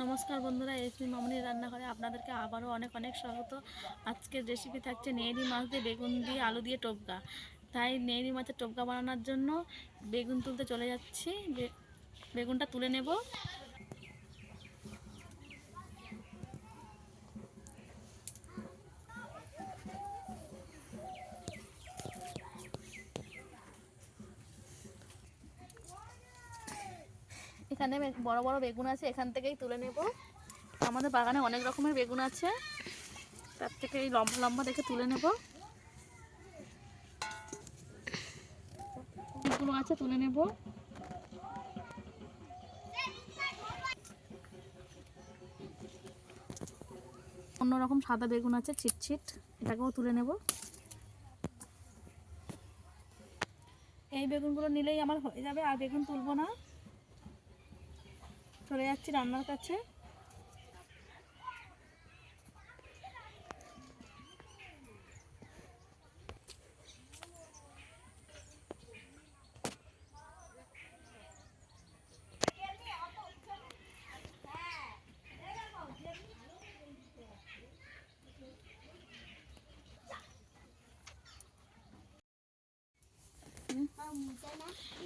নমস্কার বন্ধুরা এসমি মামনি রান্না রান্নাঘরে আপনাদেরকে আবারও অনেক অনেক স্বাগত। আজকের রেসিপি থাকছে নেড়ি মাছ দিয়ে বেগুন দিয়ে আলু দিয়ে টোপকা তাই নেড়ি মাছের টোপকা বানানোর জন্য বেগুন তুলতে চলে যাচ্ছি। বেগুনটা তুলে নেব। এখানে বড় বড় বেগুন আছে, এখান থেকেই তুলে নেব। আমাদের বাগানে অনেক রকমের বেগুন আছে। তার থেকে এই লম্বা লম্বা দেখে তুলে নেব। অনেকগুলো আছে, তুলে নেব। অন্যরকম সাদা বেগুন আছে ছিটছিট এটাকেও তুলে নেব। এই বেগুনগুলো নিলেই আমার হয়ে যাবে, আর বেগুন তুলবো না। চলে যাচ্ছি রান্নার কাছে।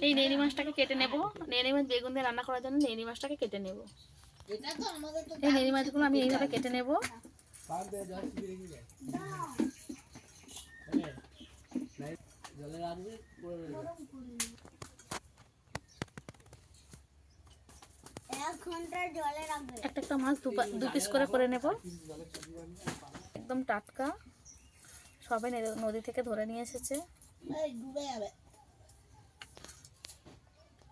এই নেড়ি মাছটাকে কেটে নেব। নেড়ি মাছ বেগুন দিয়ে রান্না করার জন্য নেড়ি মাছটাকে কেটে নেব। এই নেড়ি মাছগুলো আমি এইভাবে কেটে নেব। একটা মাছ দু পিস করে করে নেব। একদম টাটকা। সবাই নদী থেকে ধরে নিয়ে এসেছে। ডুবে যাবে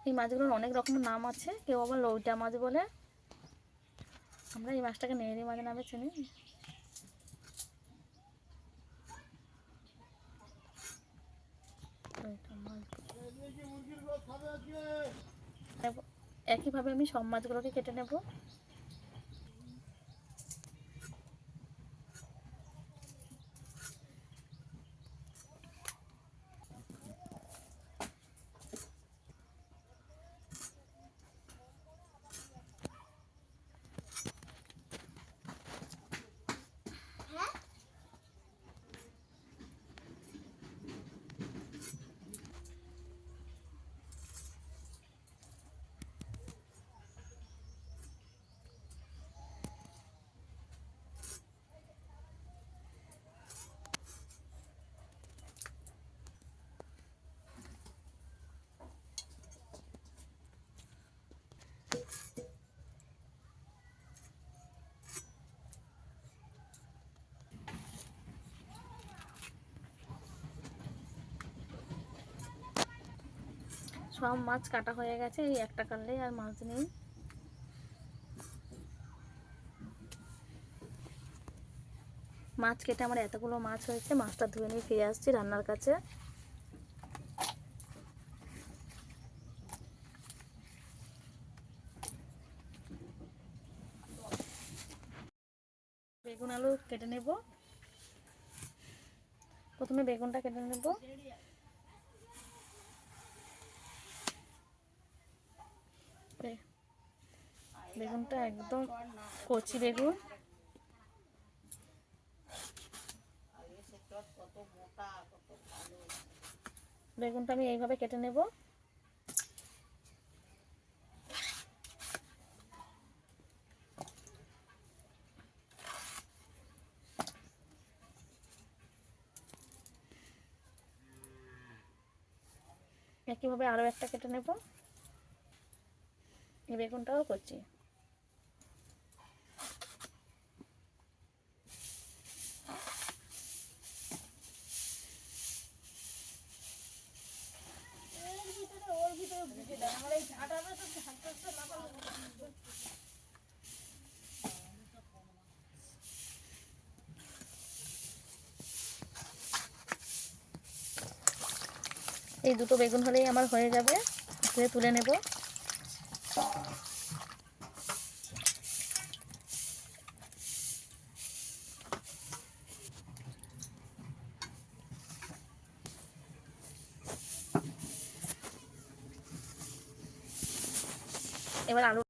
এই মাছগুলোর অনেক রকমের নাম আছে। কেউ আবার লৌটা মাছ বলে। আমরা এই মাছটাকে নেড়ি মাছ নামে চিনি। একইভাবে আমি সব মাছগুলোকে কেটে নেব। সব মাছ কাটা হয়ে গেছে, এই একটা কাটলেই আর মাছ নেই। মাছ কেটে আমার এতগুলো মাছ হয়েছে, মাছটা ধুয়ে নিয়ে ফিরে আসছি রান্নার কাছে। বেগুন আলু কেটে নেব। প্রথমে বেগুনটা কেটে নেব। বেগুনটা একদম কচি বেগুন। বেগুনটা আমি এইভাবে কেটে নেব। একইভাবে আরও একটা কেটে নেব। এই বেগুনটাও করছি। এই দুটো বেগুন হলেই আমার হয়ে যাবে। ধুয়ে তুলে নেব। এবার আলু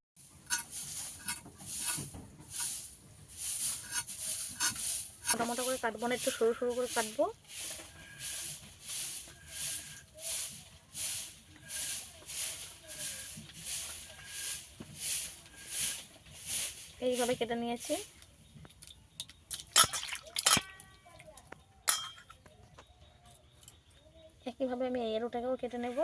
মোটামোটা করে কাটবো না একটু সরু সরু করে কাটবো। এইভাবে কেটে নিয়েছি। একইভাবে আমি এই রুটাকেও কেটে নেব।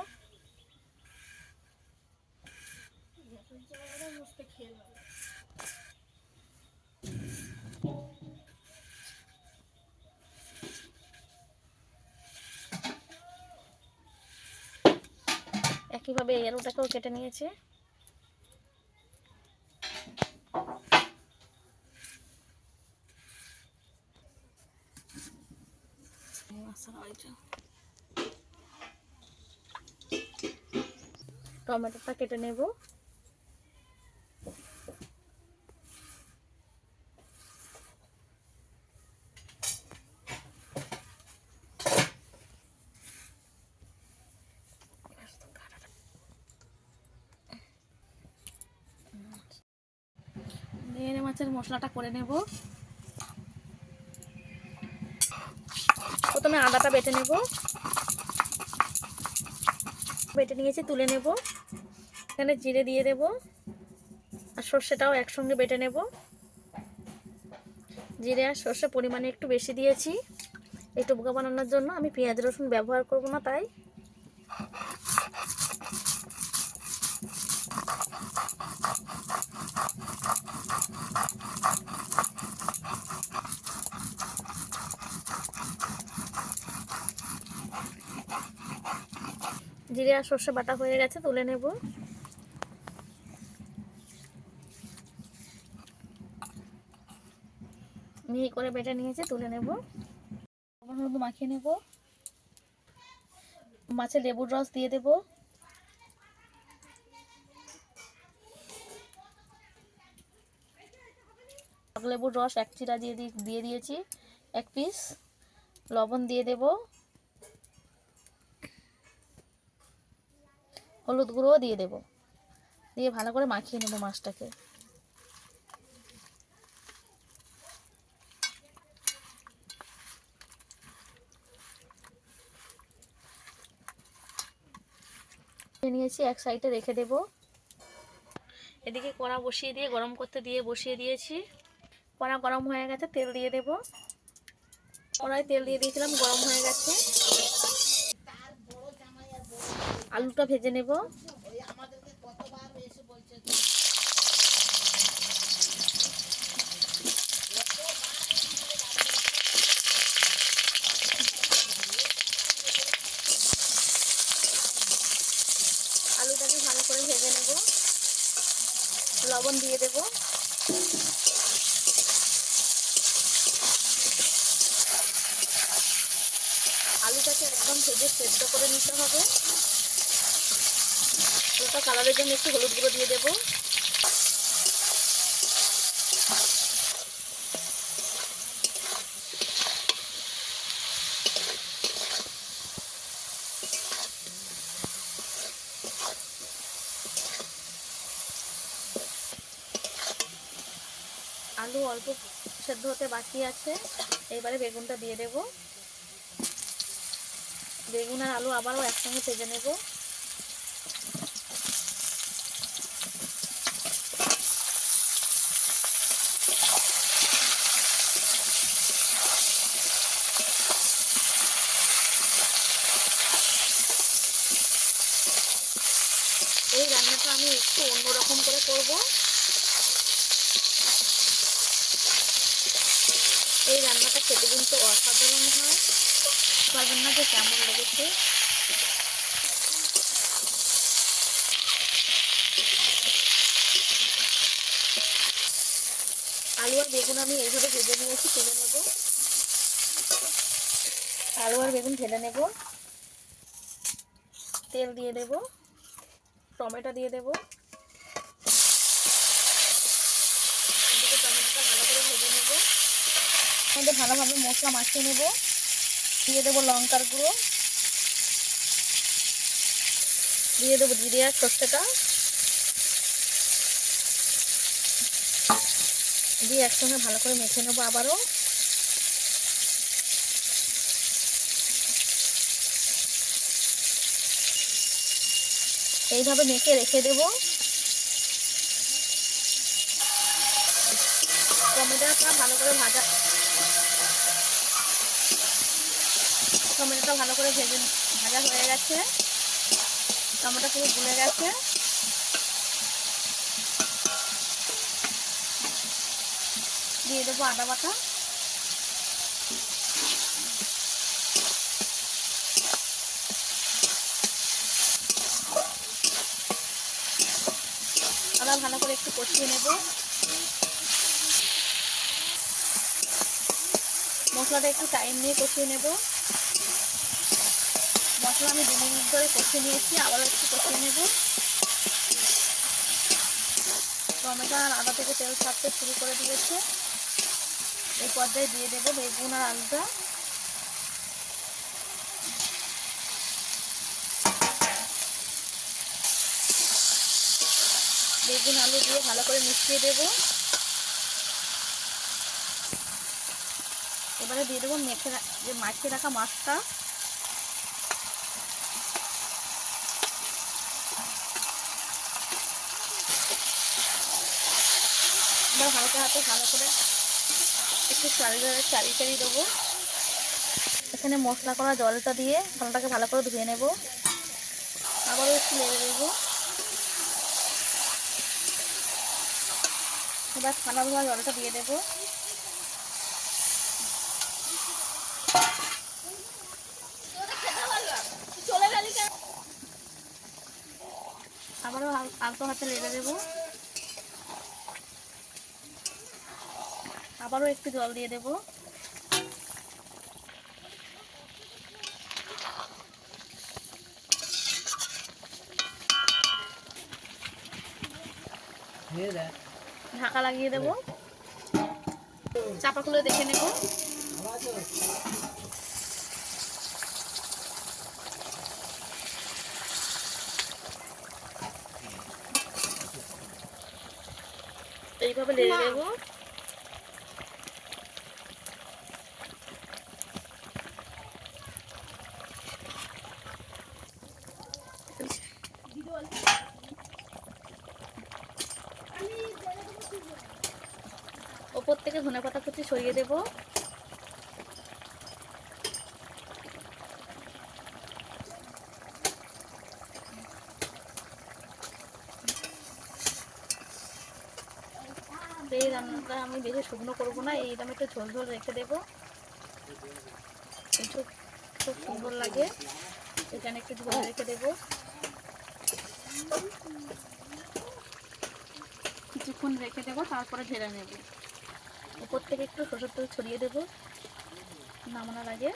একইভাবে এরোটাকেও কেটে নিয়েছে। টমেটোটা কেটে নেব। মাছের মশলাটা করে নেব। প্রথমে আদাটা বেটে নেব। বেটে নিয়েছি, তুলে নেব। এখানে জিরে দিয়ে দেব। আর সর্ষেটাও একসঙ্গে বেটে নেব। জিরে আর সর্ষে পরিমাণে একটু বেশি দিয়েছি। এই টুকরা বানানোর জন্য আমি পেঁয়াজ রসুন ব্যবহার করব না তাই। জিরে আর সর্ষে বাটা হয়ে গেছে, তুলে নেব। মিহি করে বেটে নিয়েছি, তুলে নেব। লবণ মাখিয়ে নেব। মাছে লেবুর রস দিয়ে দেব। লেবুর রস এক চিরা দিয়ে দিয়ে দিয়েছি, এক পিস লবণ দিয়ে দেব। হলুদ গুঁড়োও দিয়ে দেব। দিয়ে ভালো করে মাখিয়ে নেব মাছটাকে। নিয়েছি, এক সাইডে রেখে দেব। এদিকে কড়া বসিয়ে দিয়ে, গরম করতে দিয়ে বসিয়ে দিয়েছি। কড়া গরম হয়ে গেছে, তেল দিয়ে দেব। কড়াই তেল দিয়ে দিয়েছিলাম, গরম হয়ে গেছে। আলুটা ভেজে নেব। আলুটাকে ভালো করে ভেজে নেব। লবণ দিয়ে দেব। আলুটাকে একদম ভেজে সেদ্ধ করে নিতে হবে। হালকা কালারের জন্য একটু হলুদ গুঁড়ো দিয়ে দেবো। আলু অল্প সেদ্ধ হতে বাকি আছে। এবারে বেগুনটা দিয়ে দেব। বেগুন আর আলু আবারও একসঙ্গে ভেজে নেব এই রান্নাটা আমি একটু অন্যরকম করে করব এই রান্নাটা খেতে কিন্তু অসাধারণ হয়। পারবেন না যে কেমন লেগেছে। আলু আর বেগুন আমি এইভাবে ভেজে নিয়েছি, তুলে নেব। আলু আর বেগুন ঢেলে নেব। তেল দিয়ে দেব, টমেটো দিয়ে দেব। মধ্যে ভালোভাবে মশলা মাখিয়ে নেব। দিয়ে দেবো লঙ্কার গুঁড়ো। দিয়ে দেবো জিরিয়া সর্ষেটা। দিয়ে একসঙ্গে ভালো করে মেখে নেব আবারও। এইভাবে মেখে রেখে দেব। টমেটোটা ভালো করে ভাজা টমেটোটা ভালো করে ভেজে ভাজা হয়ে গেছে। টমেটো পুরো গুলে গেছে। দিয়ে দেবো আদা বাটা। আদা ভালো করে একটু কষিয়ে নেব। মশলাটা একটু টাইম নিয়ে কষিয়ে নেব। মশলা আমি দু মিনিট ধরে কষিয়ে নিয়েছি আবার একটু কষিয়ে নেব। টমেটো আর আদা থেকে তেল ছাড়তে শুরু করে দিয়েছে। এই পর্যায়ে দিয়ে দেবো বেগুন আর আলুটা। বেগুন, আলু দিয়ে ভালো করে মিশিয়ে দেব। এবারে দিয়ে দেবো মেখে যে মাখিয়ে রাখা মাছটা। এবার হালকা হাতে ভালো করে একটু চারিয়ে চারিয়ে চারিয়ে দেবো। এখানে মশলা করা জলটা দিয়ে থালাটাকে ভালো করে ধুয়ে নেব। আবারও একটু লেগে দেবো। এবার থালা ধোয়া জলটা দিয়ে দেবো। আবারও আলতো হাতে লেগে দেবো। আবারও একটু জল দিয়ে দেবো। ঢাকা লাগিয়ে দেবো। চাপা খুলে দেখে নেব। এইভাবে লেগে দেবো। ওপর থেকে ধনে পাতা কুচি সরিয়ে দেবো। এই রান্নাটা আমি বেশি শুকনো করব না, এই আমি একটু ঝোল ঝোল রেখে দেবো। খুব সুন্দর লাগে। এখানে একটু ঝোল রেখে দেবো। কিছুক্ষণ রেখে দেবো, তারপরে ঢেলে নেব। উপর থেকে একটু সরষের তেল ছড়িয়ে দেবো, নামানোর আগে।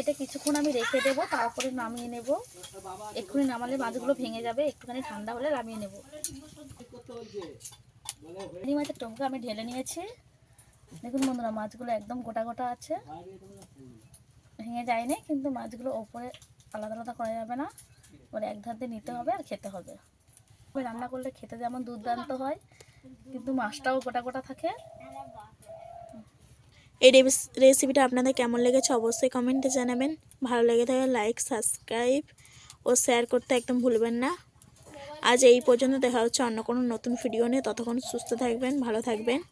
এটা কিছুক্ষণ আমি রেখে দেবো, তারপরে নামিয়ে নেব। এক্ষুনি নামালে মাছগুলো ভেঙে যাবে, একটুখানি ঠান্ডা হলে নামিয়ে নেব। এই মাছের টমকা আমি ঢেলে নিয়েছি। দেখুন বন্ধুরা, মাছগুলো একদম গোটা গোটা আছে। ভেঙে যায়নি, কিন্তু মাছগুলো ওপরে আলাদা আলাদা করা যাবে না। ওর এক ধার দিয়ে নিতে হবে আর খেতে হবে। রান্না করলে খেতে যেমন দুর্দান্ত হয়। কিন্তু মাছটাও গোটা গোটা থাকে। এই রেস- রেসিপিটা আপনাদের কেমন লেগেছে অবশ্যই কমেন্টে জানাবেন। ভালো লেগে থাকলে লাইক, সাবস্ক্রাইব ও শেয়ার করতে একদম ভুলবেন না। আজ এই পর্যন্ত দেখা হচ্ছে অন্য কোনো নতুন ভিডিও নিয়ে। ততক্ষণ সুস্থ থাকবেন, ভালো থাকবেন।